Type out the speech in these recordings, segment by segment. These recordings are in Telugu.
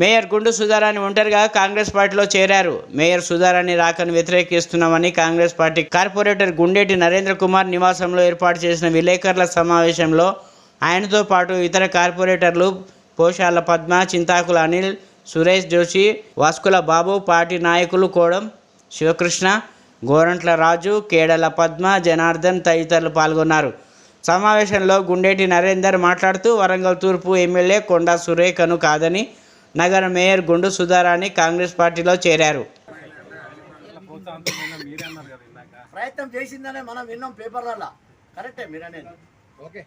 మేయర్ గుండు సుధారాణి ఒంటరిగా కాంగ్రెస్ పార్టీలో చేరారు. మేయర్ సుధారాణి రాకను వ్యతిరేకిస్తున్నామని కాంగ్రెస్ పార్టీ కార్పొరేటర్ గుండేటి నరేంద్ర కుమార్ నివాసంలో ఏర్పాటు చేసిన విలేకరుల సమావేశంలో ఆయనతో పాటు ఇతర కార్పొరేటర్లు పోషాల పద్మ చింతాకుల అనిల్ సురేష్ జోషి వాస్కుల బాబు పార్టీ నాయకులు కోడం శివకృష్ణ గోరంట్ల రాజు కేడల పద్మ జనార్దన్ తదితరులు పాల్గొన్నారు. సమావేశంలో గుండేటి నరేందర్ మాట్లాడుతూ వరంగల్ తూర్పు ఎమ్మెల్యే కొండా సురేఖను కాదని నగర మేయర్ గుండు సుధారాణి కాంగ్రెస్ పార్టీలో చేరారు. ప్రయత్నం చేసిందనే మనం విన్నాం పేపర్లలో. కరెక్టే మీరు అనేది ఓకే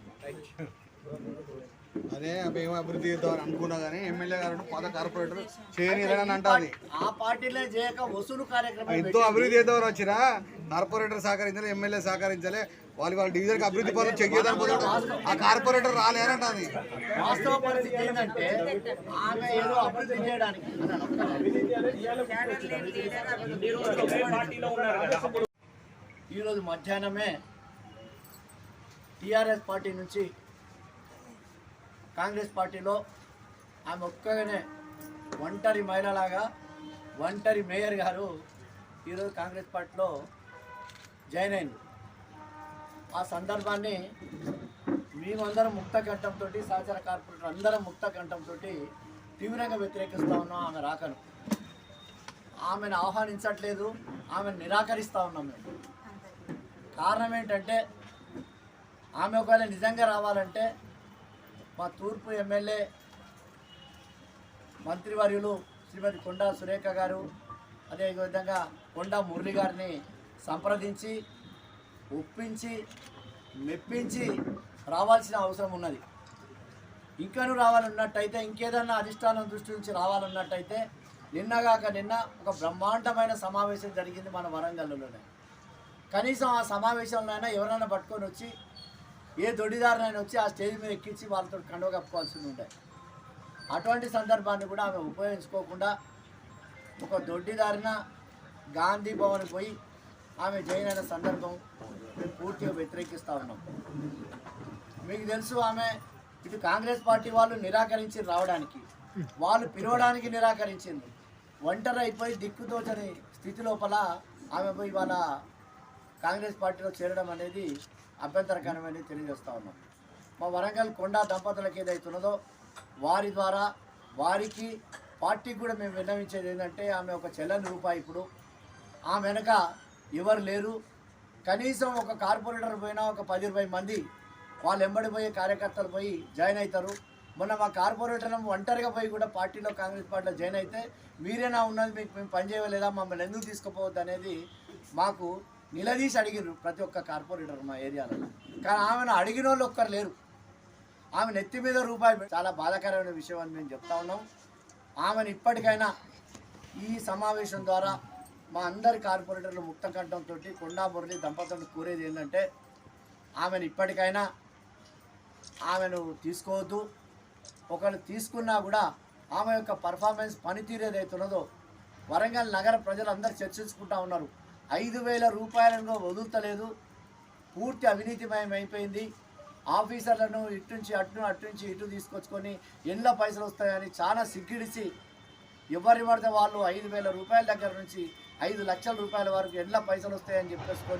అదే మేము అభివృద్ధి చేద్దామని అనుకున్నా కానీ ఎమ్మెల్యే గారు పాత కార్పొరేటర్ చేయని అంటారు ఆ పార్టీలే చేయక వసూలు కార్యక్రమం ఎంతో అభివృద్ధి చేద్దామని వచ్చిరా కార్పొరేటర్ సహకరించాలి ఎమ్మెల్యే సహకరించాలి వాళ్ళు వాళ్ళ డివిజన్కి అభివృద్ధి పనులు చెక్ చేద్దాం పోతాడు ఆ కార్పొరేటర్ రాలేరంటది వాస్తవ పరిస్థితి ఏంటంటే ఆమె ఏదో అభివృద్ధి చేయడానికి ఈరోజు మధ్యాహ్నమే టీఆర్ఎస్ పార్టీ నుంచి కాంగ్రెస్ పార్టీలో ఆమె ఒక్కగానే ఒంటరి మహిళలాగా ఒంటరి మేయర్ గారు ఈరోజు కాంగ్రెస్ పార్టీలో జాయిన్ అయింది. ఆ సందర్భాన్ని మేమందరం ముక్త కంఠంతో సహచర కార్పొరేటర్ అందరం ముక్త కంఠంతో తీవ్రంగా వ్యతిరేకిస్తూ ఉన్నాం ఆమె రాకను. ఆమెను ఆహ్వానించట్లేదు ఆమెను నిరాకరిస్తూ ఉన్నాం మేము. కారణం ఏంటంటే ఆమె ఒకవేళ నిజంగా రావాలంటే మా తూర్పు ఎమ్మెల్యే మంత్రివర్యులు శ్రీమతి కొండా సురేఖ గారు అదేవిధంగా కొండా మురళి గారిని సంప్రదించి ఒప్పించి మెప్పించి రావాల్సిన అవసరం ఉన్నది. ఇంకనూ రావాలన్నట్టయితే ఇంకేదన్నా అధిష్టానం దృష్టి నుంచి రావాలన్నట్టయితే నిన్నగాక నిన్న ఒక బ్రహ్మాండమైన సమావేశం జరిగింది మన వరంగల్లోనే. కనీసం ఆ సమావేశంలో అయినా ఎవరైనా పట్టుకొని వచ్చి ఏ దొడిదారునైనా వచ్చి ఆ స్టేజ్ మీద ఎక్కించి వాళ్ళతో కండవ కప్పుకోవాల్సింది ఉంటాయి అటువంటి సందర్భాన్ని కూడా ఆమె ఉపయోగించుకోకుండా ఒక దొడ్డిదారిన గాంధీ భవన్ పోయి ఆమె జైన్ అయిన సందర్భం మేము పూర్తిగా వ్యతిరేకిస్తూ ఉన్నాం. మీకు తెలుసు ఆమె ఇటు కాంగ్రెస్ పార్టీ వాళ్ళు నిరాకరించి రావడానికి వాళ్ళు పిలవడానికి నిరాకరించింది. ఒంటరి అయిపోయి దిక్కుతోచని స్థితి లోపల ఆమె పోయి వాళ్ళ కాంగ్రెస్ పార్టీలో చేరడం అనేది అభ్యంతరకరమని తెలియజేస్తా ఉన్నాం. మా వరంగల్ కొండా దంపతులకు ఏదైతున్నదో వారి ద్వారా వారికి పార్టీకి కూడా మేము విన్నవించేది ఏంటంటే ఆమె ఒక చెల్లని రూపాయి ఇప్పుడు. ఆమె వెనక ఎవరు లేరు. కనీసం ఒక కార్పొరేటర్ పోయినా ఒక పది ఇరవై మంది వాళ్ళు ఎంబడిపోయే కార్యకర్తలు పోయి జాయిన్ అవుతారు. మొన్న మా కార్పొరేటర్ ఒంటరిగా పోయి కూడా పార్టీలో కాంగ్రెస్ పార్టీలో జాయిన్ అయితే మీరేనా ఉన్నది మీకు మేము పనిచేయలేదా మమ్మల్ని ఎందుకు తీసుకుపోవద్దు అనేది మాకు నిలదీసి అడిగిర్రు ప్రతి ఒక్క కార్పొరేటర్ మా ఏరియాలో. కానీ ఆమెను అడిగిన వాళ్ళు ఒక్కరు లేరు. ఆమె నెత్తి మీద రూపాయి చాలా బాధాకరమైన విషయం అని మేము చెప్తా ఉన్నాం. ఆమెను ఇప్పటికైనా ఈ సమావేశం ద్వారా మా అందరి కార్పొరేటర్లు ముక్త కంఠంతో కొండా మురళి దంపతులను కోరేది ఏంటంటే ఆమెను ఇప్పటికైనా ఆమెను తీసుకోవద్దు. ఒకరు తీసుకున్నా కూడా ఆమె యొక్క పర్ఫార్మెన్స్ పనితీరు ఏదైతే ఉన్నదో వరంగల్ నగర ప్రజలందరూ చర్చించుకుంటా ఉన్నారు. ఐదు వేల రూపాయలను వదులుతలేదు. పూర్తి అవినీతిమయం అయిపోయింది. ఆఫీసర్లను ఇటు నుంచి అటు అటు నుంచి ఇటు తీసుకొచ్చుకొని ఎల్ల పైసలు వస్తాయని చాలా సిగ్గిడిచి ఎవరి పడితే వాళ్ళు ఐదు వేల రూపాయల దగ్గర నుంచి ఐదు లక్షల రూపాయల వరకు ఎల్ల పైసలు వస్తాయని చెప్పేసుకొని